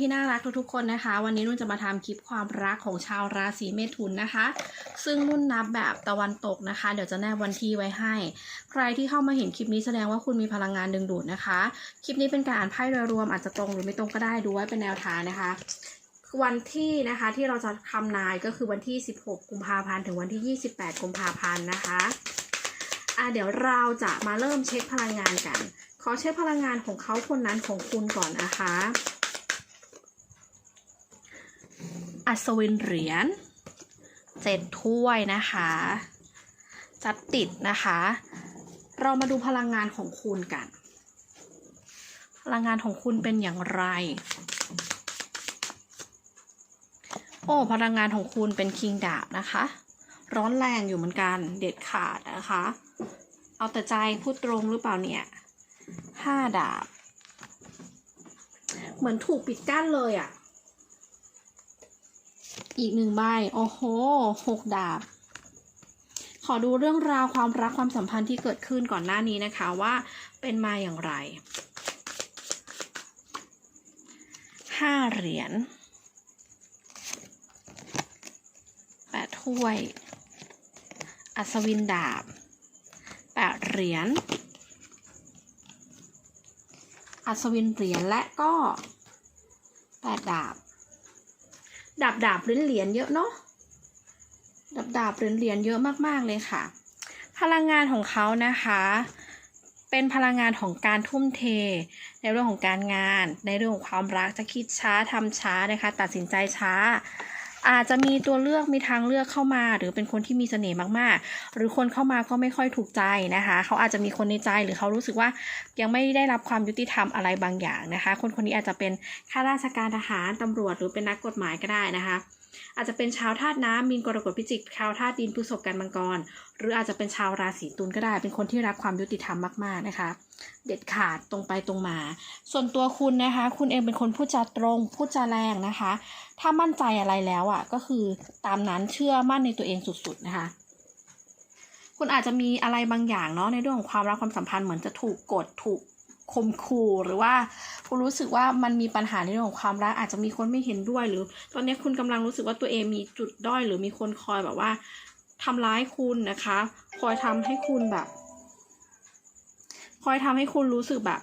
ที่น่ารักทุกๆคนนะคะ วันนี้นุ่นจะมาทำคลิปความรักของชาวราศีเมถุนนะคะ ซึ่งนุ่นนับแบบตะวันตกนะคะ เดี๋ยวจะแนบวันที่ไว้ให้ ใครที่เข้ามาเห็นคลิปนี้แสดงว่าคุณมีพลังงานดึงดูดนะคะ คลิปนี้เป็นการอ่านไพ่โดยรวมอาจจะตรงหรือไม่ตรงก็ได้ดูไว้เป็นแนวทางนะคะ วันที่นะคะที่เราจะทำนายก็คือวันที่ 16 กุมภาพันธ์ถึงวันที่ 28 กุมภาพันธ์นะคะอะเดี๋ยวเราจะมาเริ่มเช็คพลังงานกัน ขอเช็คพลังงานของเขาคนนั้นของคุณก่อนนะคะ อัศวินเหรียญเจ็ดถ้วยนะคะ จัดติดนะคะ เรามาดูพลังงานของคุณกัน พลังงานของคุณเป็นอย่างไร โอ้พลังงานของคุณเป็นคิงดาบนะคะ ร้อนแรงอยู่เหมือนกันเด็ดขาดนะคะ เอาแต่ใจพูดตรงหรือเปล่าเนี่ยห้าดาบ เหมือนถูกปิดกั้นเลยอะ่ะ อีกหนึ่งใบ โอ้โหหกดาบ ขอดูเรื่องราวความรักความสัมพันธ์ที่เกิดขึ้นก่อนหน้านี้นะคะว่าเป็นมาอย่างไรห้าเหรียญแปดถ้วย อัศวินดาบแปดเหรียญอัศวินเหรียญและก็แปดดาบ ดาบดาบเหรียญเหรียญเยอะเนาะดาบดาบเหรียญเหรียญเยอะมากๆเลยค่ะ พลังงานของเขานะคะ เป็นพลังงานของการทุ่มเท ในเรื่องของการงาน ในเรื่องของความรักจะคิดช้าทำช้านะคะ ตัดสินใจช้า อาจจะมีตัวเลือกมีทางเลือกเข้ามา หรือเป็นคนที่มีเสน่ห์มากๆ หรือคนเข้ามาก็ไม่ค่อยถูกใจนะคะ เขาอาจจะมีคนในใจหรือเขารู้สึกว่ายังไม่ได้รับความยุติธรรมอะไรบางอย่างนะคะ คนคนนี้อาจจะเป็นข้าราชการทหารตำรวจหรือเป็นนักกฎหมายก็ได้นะคะ อาจจะเป็นชาวธาตุน้ำมีนกรกฎพิจิกชาวธาตุดินพฤษภกันมังกร หรืออาจจะเป็นชาวราศีตุลก็ได้ เป็นคนที่รักความยุติธรรมมากๆนะคะ เด็ดขาดตรงไปตรงมา ส่วนตัวคุณนะคะ คุณเองเป็นคนพูดจาตรง พูดจาแรงนะคะ ถ้ามั่นใจอะไรแล้วอะ่ะก็คือตามนั้นเชื่อมั่นในตัวเองสุดๆนะคะคุณอาจจะมีอะไรบางอย่างเนาะในเรื่องของความรักความสัมพันธ์เหมือนจะถูกกดถูก ข่มขู่หรือว่าคุณรู้สึกว่ามันมีปัญหาในเรื่องของความรักอาจจะมีคนไม่เห็นด้วย หรือตอนนี้คุณกำลังรู้สึกว่าตัวเองมีจุดด้อย หรือมีคนคอยแบบว่าทำร้ายคุณนะคะ คอยทำให้คุณแบบ คอยทำให้คุณรู้สึกแบบ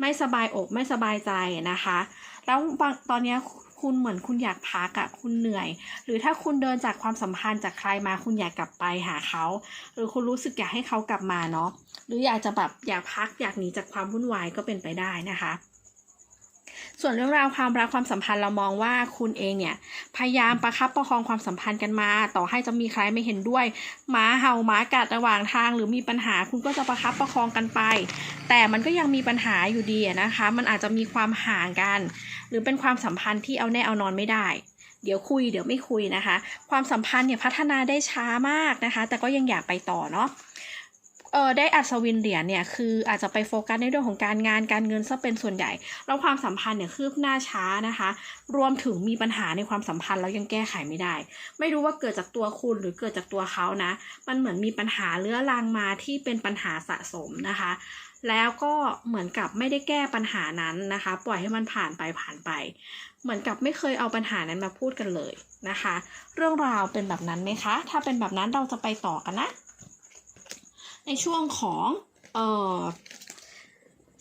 ไม่สบายอกไม่สบายใจนะคะ แล้วตอนนี้คุณเหมือนคุณอยากพักอะคุณเหนื่อย หรือถ้าคุณเดินจากความสัมพันธ์จากใครมาคุณอยากกลับไปหาเขา หรือคุณรู้สึกอยากให้เขากลับมาเนาะ หรืออยากจะแบบอยากพักอยากหนีจากความวุ่นวายก็เป็นไปได้นะคะ ส่วนเรื่องราวความรักความสัมพันธ์เรามองว่าคุณเองเนี่ยพยายามประคับประคองความสัมพันธ์กันมา ต่อให้จะมีใครไม่เห็นด้วยหมาเห่าหมากัดระหว่างทาง หรือมีปัญหาคุณก็จะประคับประคองกันไป แต่มันก็ยังมีปัญหาอยู่ดีนะคะ มันอาจจะมีความห่างกัน หรือเป็นความสัมพันธ์ที่เอาแน่เอานอนไม่ได้เดี๋ยวคุยเดี๋ยวไม่คุยนะคะ ความสัมพันธ์เนี่ยพัฒนาได้ช้ามากนะคะ แต่ก็ยังอยากไปต่อเนาะ เออได้อัศวินเหรียญเนี่ยคืออาจจะไปโฟกัสในเรื่องของการงานการเงินซะเป็นส่วนใหญ่ แล้วความสัมพันธ์เนี่ยคืบหน้าช้านะคะ รวมถึงมีปัญหาในความสัมพันธ์แล้วยังแก้ไขไม่ได้ ไม่รู้ว่าเกิดจากตัวคุณหรือเกิดจากตัวเขานะ มันเหมือนมีปัญหาเรื้อรังมาที่เป็นปัญหาสะสมนะคะ แล้วก็เหมือนกับไม่ได้แก้ปัญหานั้นนะคะ ปล่อยให้มันผ่านไปผ่านไป เหมือนกับไม่เคยเอาปัญหานั้นมาพูดกันเลยนะคะ เรื่องราวเป็นแบบนั้นไหมคะ ถ้าเป็นแบบนั้นเราจะไปต่อกันนะ ในช่วงของเอ่อ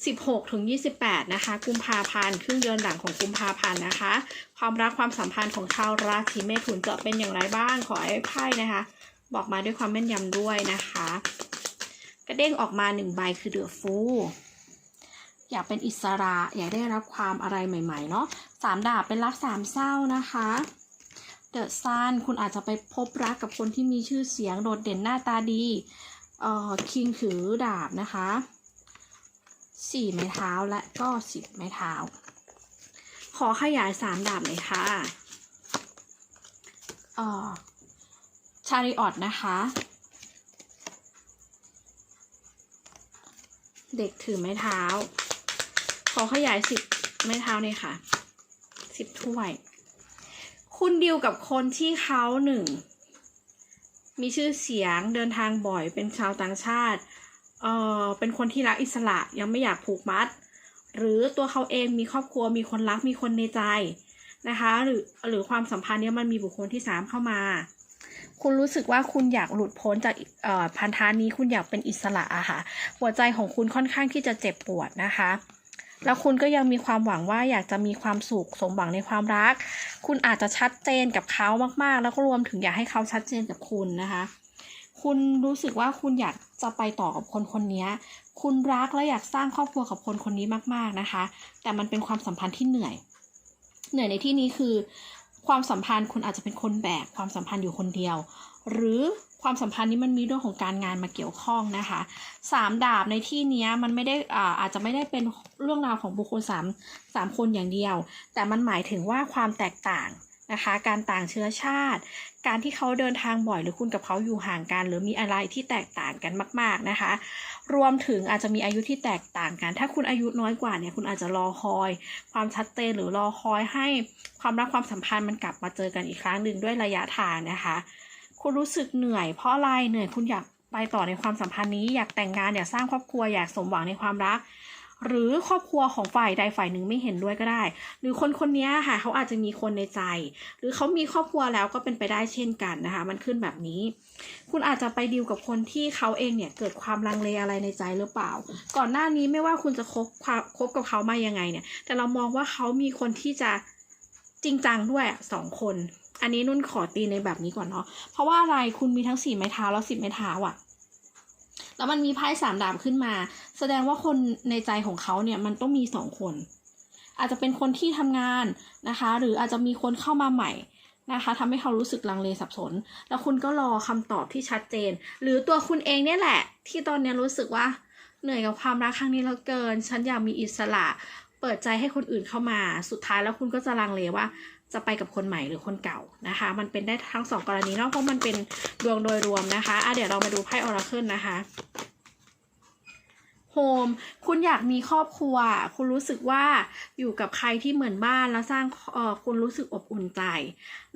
16ถึง28 นะคะ กุมภาพันธ์ครึ่งเดือนหลังของกุมภาพันธ์นะคะ ความรักความสัมพันธ์ของชาวราศีเมถุนจะเป็นอย่างไรบ้างขอให้ไพ่นะคะ บอกมาด้วยความแม่นยำด้วยนะคะ กระเด้งออกมาหนึ่งใบคือเดือฟู อยากเป็นอิสระอยากได้รับความอะไรใหม่ๆเนาะสามดาบเป็นรักสามเศร้านะคะเดอะซันคุณอาจจะไปพบรักกับคนที่มีชื่อเสียงโดดเด่นหน้าตาดี เอ่อคิงถือดาบนะคะสี่ไม้เท้าและก็สิบไม้เท้า ขอขยายสามดาบเลยค่ะเอ่อชาริออตนะคะ เด็กถือไม้เท้า ขอขยายสิบไม้เท้าเลยค่ะสิบถ้วย คุณดิวกับคนที่เขาหนึ่ง มีชื่อเสียงเดินทางบ่อยเป็นชาวต่างชาติ เอ่อ เป็นคนที่รักอิสระยังไม่อยากผูกมัด หรือตัวเขาเองมีครอบครัวมีคนรักมีคนในใจนะคะ หรือหรือความสัมพันธ์เนี้ยมันมีบุคคลที่สามเข้ามา คุณรู้สึกว่าคุณอยากหลุดพ้นจากเอ่อพันธะนี้คุณอยากเป็นอิสระอะค่ะหัวใจของคุณค่อนข้างที่จะเจ็บปวดนะคะ แล้วคุณก็ยังมีความหวังว่าอยากจะมีความสุขสมหวังในความรัก คุณอาจจะชัดเจนกับเขามากๆ แล้วก็รวมถึงอยากให้เขาชัดเจนกับคุณนะคะ คุณรู้สึกว่าคุณอยากจะไปต่อกับคนคนนี้คุณรักและอยากสร้างครอบครัวกับคนคนนี้มากๆนะคะ แต่มันเป็นความสัมพันธ์ที่เหนื่อย เหนื่อยในที่นี้คือ ความสัมพันธ์คุณอาจจะเป็นคนแบกความสัมพันธ์อยู่คนเดียว หรือความสัมพันธ์นี้มันมีเรื่องของการงานมาเกี่ยวข้องนะคะสามดาบในที่นี้มันไม่ได้อ่าอาจจะไม่ได้เป็นเรื่องราวของบุคคลสามสามคนอย่างเดียว แต่มันหมายถึงว่าความแตกต่าง นะคะ การต่างเชื้อชาติ การที่เขาเดินทางบ่อยหรือคุณกับเขาอยู่ห่างกัน หรือมีอะไรที่แตกต่างกันมาก ๆนะคะ รวมถึงอาจจะมีอายุที่แตกต่างกัน ถ้าคุณอายุน้อยกว่าเนี่ยคุณอาจจะรอคอย ความชัดเจนหรือรอคอยให้ความรักความสัมพันธ์มันกลับมาเจอกันอีกครั้งหนึ่งด้วยระยะทางนะคะ คุณรู้สึกเหนื่อย เพราะอะไรเหนื่อยคุณอยากไปต่อในความสัมพันธ์นี้อยากแต่งงานอยากสร้างครอบครัวอยากสมหวังในความรัก หรือครอบครัวของฝ่ายใดฝ่ายหนึ่งไม่เห็นด้วยก็ได้ หรือคนคนนี้ค่ะเขาอาจจะมีคนในใจ หรือเขามีครอบครัวแล้วก็เป็นไปได้เช่นกันนะคะ มันขึ้นแบบนี้ คุณอาจจะไปดีลกับคนที่เขาเองเนี่ยเกิดความลังเลอะไรในใจหรือเปล่า ก่อนหน้านี้ไม่ว่าคุณจะคบความคบกับเขามายังไงเนี่ย แต่เรามองว่าเขามีคนที่จะจริงจังด้วยสองคน อันนี้นุ่นขอตีในแบบนี้ก่อนเนาะเพราะว่าอะไรคุณมีทั้งสี่ไม้เท้าแล้วสิบไม้เท้าอะ แล้วมันมีไพ่สามดาบขึ้นมา แสดงว่าคนในใจของเขาเนี่ยมันต้องมีสองคน อาจจะเป็นคนที่ทำงานนะคะ หรืออาจจะมีคนเข้ามาใหม่นะคะทำให้เขารู้สึกลังเลสับสน แล้วคุณก็รอคำตอบที่ชัดเจน หรือตัวคุณเองเนี่ยแหละ ที่ตอนนี้รู้สึกว่าเหนื่อยกับความรักครั้งนี้แล้วเกิน ฉันอยากมีอิสระ เปิดใจให้คนอื่นเข้ามา สุดท้ายแล้วคุณก็จะลังเลว่า จะไปกับคนใหม่หรือคนเก่านะคะ มันเป็นได้ทั้งสองกรณีเนาะเพราะมันเป็นดวงโดยรวมนะคะอะเดี๋ยวเรามาดูไพ่ออราเคิลนะคะโฮมคุณอยากมีครอบครัว คุณรู้สึกว่าอยู่กับใครที่เหมือนบ้านแล้วสร้างเอ่อคุณรู้สึกอบอุ่นใจ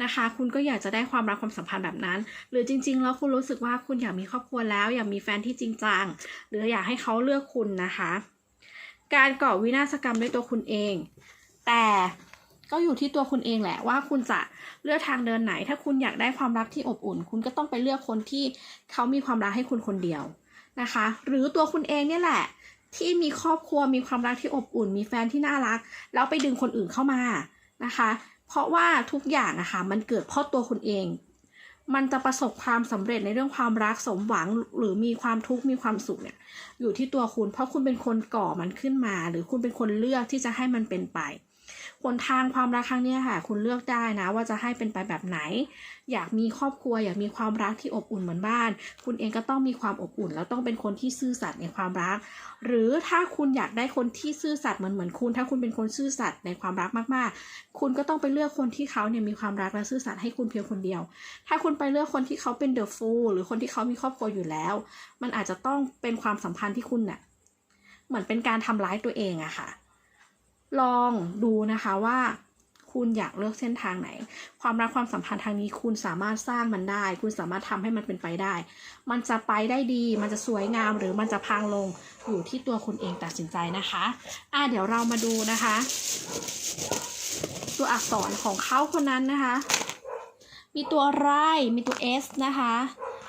นะคะ คุณก็อยากจะได้ความรักความสัมพันธ์แบบนั้น หรือจริง ๆ แล้วคุณรู้สึกว่าคุณอยากมีครอบครัวแล้วอยากมีแฟนที่จริงจังหรืออยากให้เขาเลือกคุณนะคะ การก่อวินาศกรรมด้วยตัวคุณเอง แต่ ก็อยู่ที่ตัวคุณเองแหละว่าคุณจะเลือกทางเดินไหน ถ้าคุณอยากได้ความรักที่อบอุ่น คุณก็ต้องไปเลือกคนที่เขามีความรักให้คุณคนเดียวนะคะ หรือตัวคุณเองเนี่ยแหละ ที่มีครอบครัวมีความรักที่อบอุ่น มีแฟนที่น่ารัก แล้วไปดึงคนอื่นเข้ามานะคะ เพราะว่าทุกอย่างอะค่ะมันเกิดเพราะตัวคุณเอง มันจะประสบความสำเร็จในเรื่องความรักสมหวังหรือมีความทุกข์มีความสุขเนี่ยอยู่ที่ตัวคุณ เพราะคุณเป็นคนก่อมันขึ้นมา หรือคุณเป็นคนเลือกที่จะให้มันเป็นไป หนทางความรักครั้งนี้ค่ะ คุณเลือกได้นะ ว่าจะให้เป็นไปแบบไหน อยากมีครอบครัว อยากมีความรักที่อบอุ่นเหมือนบ้าน คุณเองก็ต้องมีความอบอุ่น แล้วต้องเป็นคนที่ซื่อสัตย์ในความรัก หรือถ้าคุณอยากได้คนที่ซื่อสัตย์เหมือนเหมือนคุณ ถ้าคุณเป็นคนซื่อสัตย์ในความรักมากๆ คุณก็ต้องไปเลือกคนที่เขาเนี่ยมีความรักและซื่อสัตย์ให้คุณเพียงคนเดียว ถ้าคุณไปเลือกคนที่เขาเป็นเดอะฟูลหรือคนที่เขามีครอบครัวอยู่แล้ว มันอาจจะต้องเป็นความสัมพันธ์ที่คุณเนี่ยเหมือนเป็นการทำร้ายตัวเองอะค่ะ ลองดูนะคะว่าคุณอยากเลือกเส้นทางไหน ความรักความสัมพันธ์ทางนี้คุณสามารถสร้างมันได้ คุณสามารถทำให้มันเป็นไปได้ มันจะไปได้ดี มันจะสวยงามหรือมันจะพังลงอยู่ที่ตัวคุณเองตัดสินใจนะคะอะเดี๋ยวเรามาดูนะคะ ตัวอักษรของเขาคนนั้นนะคะ มีตัวไรมีตัว S นะคะ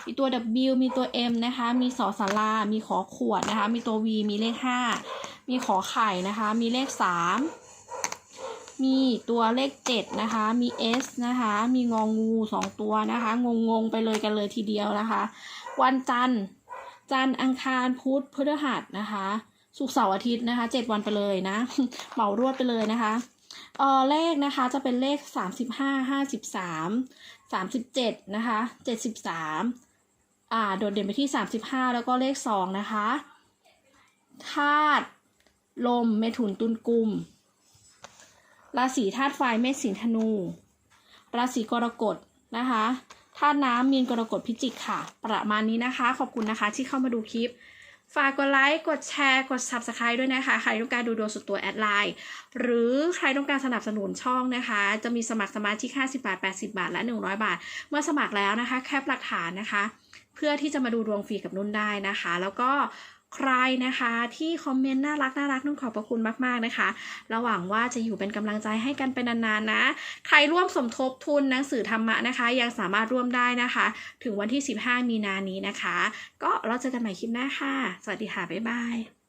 มีตัว W มีตัว M นะคะ มีสอสารามีขอขวดนะคะ มีตัว V มีเลข5 มีขอไข่นะคะ มีเลข3มีตัวเลข7นะคะ มี S นะคะ มีงองู2ตัวนะคะ งงงไปเลยกันเลยทีเดียวนะคะ วันจันทร์ จันทร์อังคารพุธพฤหัสนะคะศุกเสาร์อาทิตย์นะคะ7วันไปเลยนะ เหมารวดไปเลยนะคะเออเลขนะคะจะเป็นเลข35 53 37นะคะ73อ่าโดดเด่นไปที่35แล้วก็เลข2นะคะธาตุ ลมเมถุนตุลกุม ราศีธาตุไฟเมษสิงห์ธนู ราศีกรกฎนะคะธาตุน้ำมีนกรกฎพิจิกค่ะ ประมาณนี้นะคะ ขอบคุณนะคะที่เข้ามาดูคลิป ฝากกดไลค์ กดแชร์ กด Subscribe ด้วยนะคะ ใครต้องการดูดวงสุดตัวแอดไลน์ หรือใครต้องการสนับสนุนช่องนะคะ จะมีสมัครสมาชิก 50 บาท 80 บาท และ 100 บาท เมื่อสมัครแล้วนะคะ แคปหลักฐานนะคะ เพื่อที่จะมาดูดวงฟรีกับนุ่นได้นะคะ แล้วก็ ใครนะคะที่คอมเมนต์น่ารักน่ารักนุ่นขอบพระคุณมาก ๆ นะคะ ระหวังว่าจะอยู่เป็นกำลังใจให้กันเป็นนานๆนะ ใครร่วมสมทบทุนหนังสือธรรมะนะคะ ยังสามารถร่วมได้นะคะ ถึงวันที่ 15 มีนานี้นะคะ ก็เราเจอกันใหม่คลิปหน้าค่ะ สวัสดีค่ะ บ๊ายบาย